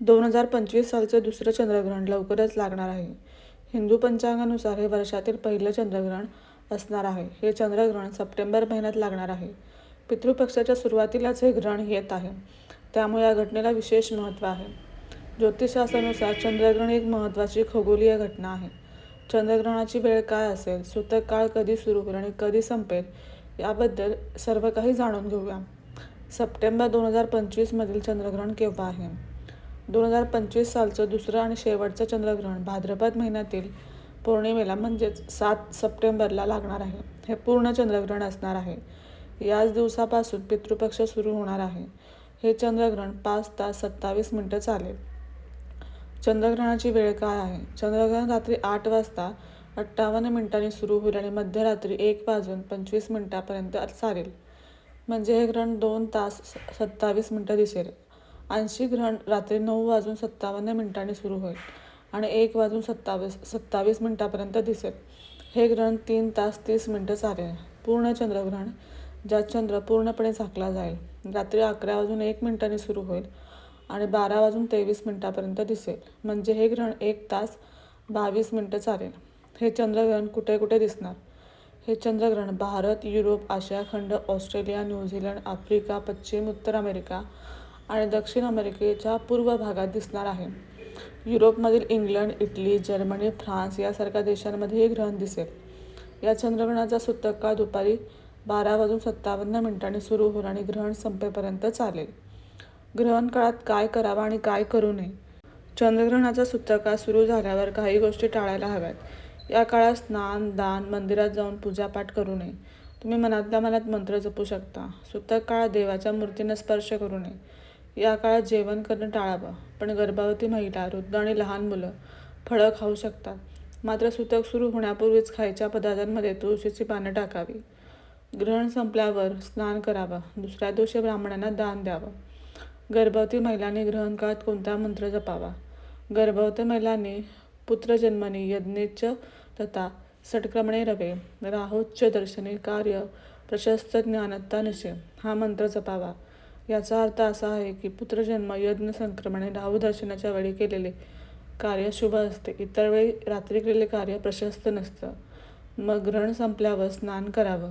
दोन हजार पंचवीस सालचं दुसरं चंद्रग्रहण लवकरच लागणार आहे. हिंदू पंचांगानुसार हे वर्षातील पहिलं चंद्रग्रहण असणार आहे. हे चंद्रग्रहण सप्टेंबर महिन्यात लागणार आहे. पितृपक्षाच्या सुरुवातीलाच हे ग्रहण येत आहे. त्यामुळे या घटनेला विशेष महत्त्व आहे. ज्योतिषशास्त्रानुसार चंद्रग्रहण एक महत्त्वाची खगोलीय घटना आहे. चंद्रग्रहणाची वेळ काय असेल सूतक काळ कधी सुरू होईल आणि कधी संपेल याबद्दल सर्व काही जाणून घेऊया. सप्टेंबर दोन हजार पंचवीसमधील चंद्रग्रहण केव्हा आहे? दोन हजार पंचवीस सालचं दुसरं आणि शेवटचं चंद्रग्रहण भाद्रपद महिन्यातील पौर्णिमेला म्हणजेच सात सप्टेंबरला लागणार आहे. हे पूर्ण चंद्रग्रहण असणार आहे. याच दिवसापासून पितृपक्ष सुरू होणार आहे. हे चंद्रग्रहण पाच तास सत्तावीस मिनटं चालेल. चंद्रग्रहणाची वेळ काय आहे? चंद्रग्रहण रात्री आठ वाजता अठ्ठावन्न मिनिटांनी सुरू होईल आणि मध्यरात्री एक वाजून पंचवीस मिनिटापर्यंत चालेल. म्हणजे हे ग्रहण दोन तास सत्तावीस मिनटं दिसेल. आंशिक ग्रहण रात्री नऊ वाजून सत्तावन्न मिनिटांनी सुरू होईल आणि एक वाजून सत्तावीस सत्तावीस मिनिटापर्यंत दिसेल. हे ग्रहण तीन तास तीस मिनटं चालेल. पूर्ण चंद्रग्रहण ज्यात चंद्र पूर्णपणे झाकला जाईल रात्री अकरा वाजून एक मिनिटांनी सुरू होईल आणि बारा वाजून तेवीस मिनिटापर्यंत दिसेल. म्हणजे हे ग्रहण एक तास बावीस मिनटं चालेल. हे चंद्रग्रहण कुठे कुठे दिसणार? हे चंद्रग्रहण भारत युरोप आशिया खंड ऑस्ट्रेलिया न्यूझीलंड आफ्रिका पश्चिम उत्तर अमेरिका आणि दक्षिण अमेरिकेच्या पूर्व भागात दिसणार आहे. युरोपमधील इंग्लंड इटली जर्मनी फ्रान्स यासारख्या देशांमध्ये हे ग्रहण दिसेल. या चंद्रग्रहणाचा सूतक काळ दुपारी बारा वाजून सत्तावन्न मिनिटांनी सुरू होईल आणि ग्रहण संपेपर्यंत चालेल. ग्रहण काळात काय करावं आणि काय करू नये? चंद्रग्रहणाचा सूतक सुरू झाल्यावर काही गोष्टी टाळायला हव्यात. या काळात स्नान दान मंदिरात जाऊन पूजापाठ करू नये. तुम्ही मनातल्या मनात मंत्र जपू शकता. सूतक काळात देवाच्या मूर्तीनं स्पर्श करू नये. या काळात जेवण करणं टाळावं. पण गर्भवती महिला वृद्ध आणि लहान मुलं फळं खाऊ शकतात. मात्र सूतक सुरू होण्यापूर्वीच खायच्या पदार्थांमध्ये तुळशीची पानं टाकावी. ग्रहण संपल्यावर स्नान करावं. दुसऱ्या दिवशी ब्राह्मणांना दान द्यावं. गर्भवती महिलांनी ग्रहण काळात कोणता मंत्र जपावा? गर्भवती महिलांनी पुत्रजन्मनी यज्ञेच तथा सटक्रमणे रवे राहोच्च दर्शने कार्य प्रशस्त ज्ञानत्ता नशे हा मंत्र जपावा. याचा अर्थ असा आहे की पुत्रजन्म यज्ञ संक्रमणे राहू दर्शनाच्या वेळी केलेले कार्य शुभ असते. इतर वेळी रात्री केलेले कार्य प्रशस्त नसतं. मग ग्रहण संपल्यावर स्नान करावं.